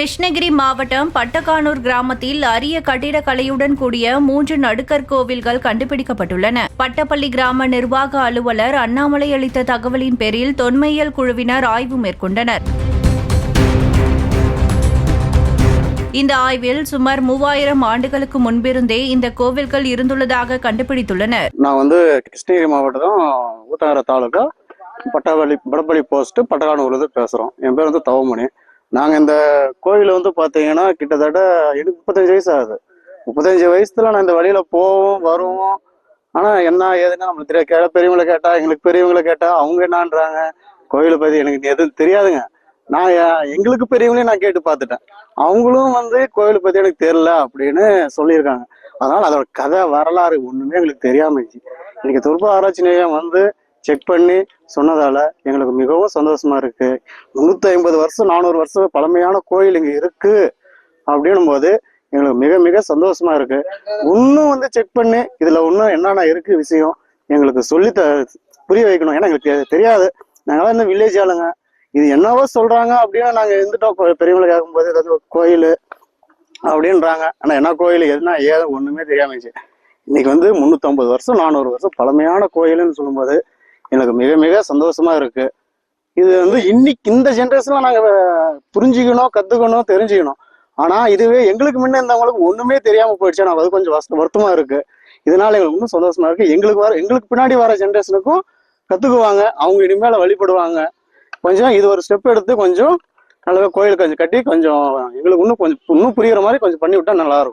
கிருஷ்ணகிரி மாவட்டம் பட்டக்கானூர் கிராமத்தில் அரிய கட்டிடக்கலையுடன் கூடிய மூன்று நடுக்கர் கோவில்கள் கண்டுபிடிக்கப்பட்டுள்ளன. பட்டப்பள்ளி கிராம நிர்வாக அலுவலர் அண்ணாமலை அளித்த தகவலின் பேரில் தொன்மையியல் குழுவினர் ஆய்வு மேற்கொண்டனர். இந்த ஆய்வில் சுமார் மூவாயிரம் ஆண்டுகளுக்கு முன்பிருந்தே இந்த கோவில்கள் இருந்துள்ளதாக கண்டுபிடித்துள்ளனர். நான் வந்து கிருஷ்ணகிரி மாவட்டம் ஊத்தங்கர தாலுகா பட்டாவளி படப்பள்ளி போஸ்ட் பட்டகானூர்லேருந்து பேசுறோம். என் பேர் வந்து தவமணி. நாங்கள் இந்த கோயில வந்து பாத்தீங்கன்னா கிட்டத்தட்ட எனக்கு முப்பத்தஞ்சு வயசு ஆகுது. முப்பத்தஞ்சு வயசுல நான் இந்த வழியில போவோம் வருவோம். ஆனால் என்ன ஏதுன்னு நம்மளுக்கு தெரியாது. கேட்ட பெரியவங்களை கேட்டா எங்களுக்கு பெரியவங்களை கேட்டா அவங்க என்னன்றாங்க? கோயிலை பற்றி எனக்கு எதுவும் தெரியாதுங்க. நான் எங்களுக்கு பெரியவங்களையும் நான் கேட்டு பார்த்துட்டேன். அவங்களும் வந்து கோயிலை பற்றி எனக்கு தெரியல அப்படின்னு சொல்லியிருக்காங்க. அதனால அதோட கதை வரலாறு ஒண்ணுமே எங்களுக்கு தெரியாம இருந்துச்சு இன்னைக்கு துர்ப ஆராய்ச்சி நிலையம் வந்து செக் பண்ணி சொன்னதால எங்களுக்கு மிகவும் சந்தோஷமா இருக்கு. முன்னூத்தி ஐம்பது வருஷம் நானூறு வருஷம் பழமையான கோயில் இங்க இருக்கு அப்படின்னும் போது எங்களுக்கு மிக மிக சந்தோஷமா இருக்கு. இன்னும் வந்து செக் பண்ணி இதுல இன்னும் என்னென்ன இருக்கு விஷயம் எங்களுக்கு சொல்லி த புரிய வைக்கணும். ஏன்னா எங்களுக்கு தெரியாது. நாங்களாம் இந்த வில்லேஜ் ஆளுங்க. இது என்னவோ சொல்றாங்க அப்படின்னு நாங்க இருந்துட்டோம். பெரியவங்களை கேட்கும்போது ஏதாவது கோயில் அப்படின்றாங்க. ஆனா என்ன கோயில் எதுனா ஏதோ ஒண்ணுமே தெரியாம இருந்துச்சு. இன்னைக்கு வந்து முந்நூற்றம்பது வருஷம் நானூறு வருஷம் பழமையான கோயில்னு சொல்லும்போது எனக்கு மிக மிக சந்தோஷமா இருக்கு. இது வந்து இன்னைக்கு இந்த ஜென்ரேஷன்ல நாங்க புரிஞ்சுக்கணும் கத்துக்கணும் தெரிஞ்சுக்கணும். ஆனா இதுவே எங்களுக்கு முன்ன இருந்தவங்களுக்கு ஒண்ணுமே தெரியாம போயிடுச்சு. நான் அது கொஞ்சம் வச- வருத்தமா இருக்கு. இதனால எங்களுக்கு இன்னும் சந்தோஷமா இருக்கு. எங்களுக்கு வர எங்களுக்கு பின்னாடி வர ஜென்ரேஷனுக்கும் கத்துக்குவாங்க. அவங்க இனிமேல வழிபடுவாங்க. கொஞ்சம் இது ஒரு ஸ்டெப் எடுத்து கொஞ்சம் நல்லா கோயில் கொஞ்சம் கட்டி கொஞ்சம் எங்களுக்கு இன்னும் கொஞ்சம் இன்னும் புரியுற மாதிரி கொஞ்சம் பண்ணி விட்டா நல்லா இருக்கும்.